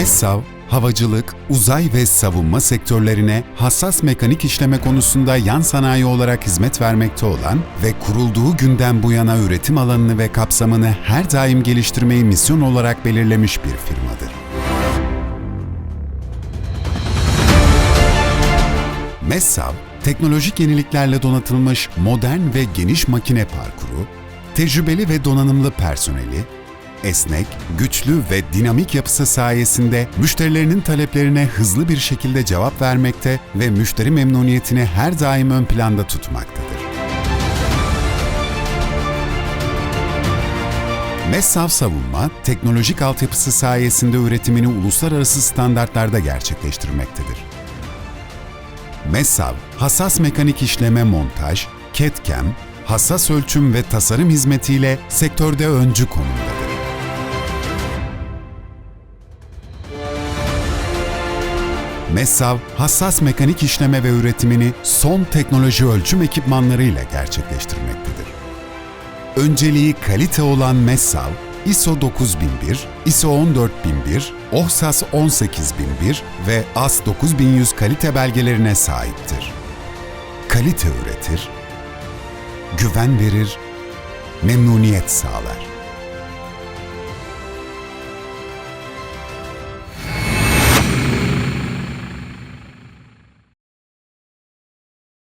MESSAV, havacılık, uzay ve savunma sektörlerine hassas mekanik işleme konusunda yan sanayi olarak hizmet vermekte olan ve kurulduğu günden bu yana üretim alanını ve kapsamını her daim geliştirmeyi misyon olarak belirlemiş bir firmadır. MESSAV, teknolojik yeniliklerle donatılmış modern ve geniş makine parkuru, tecrübeli ve donanımlı personeli, esnek, güçlü ve dinamik yapısı sayesinde müşterilerinin taleplerine hızlı bir şekilde cevap vermekte ve müşteri memnuniyetini her daim ön planda tutmaktadır. MESSAV Savunma, teknolojik altyapısı sayesinde üretimini uluslararası standartlarda gerçekleştirmektedir. MESSAV, hassas mekanik işleme montaj, CAD-CAM, hassas ölçüm ve tasarım hizmetiyle sektörde öncü konumdadır. MESSAV, hassas mekanik işleme ve üretimini son teknoloji ölçüm ekipmanlarıyla gerçekleştirmektedir. Önceliği kalite olan MESSAV, ISO 9001, ISO 14001, OHSAS 18001 ve AS 9100 kalite belgelerine sahiptir. Kalite üretir, güven verir, memnuniyet sağlar.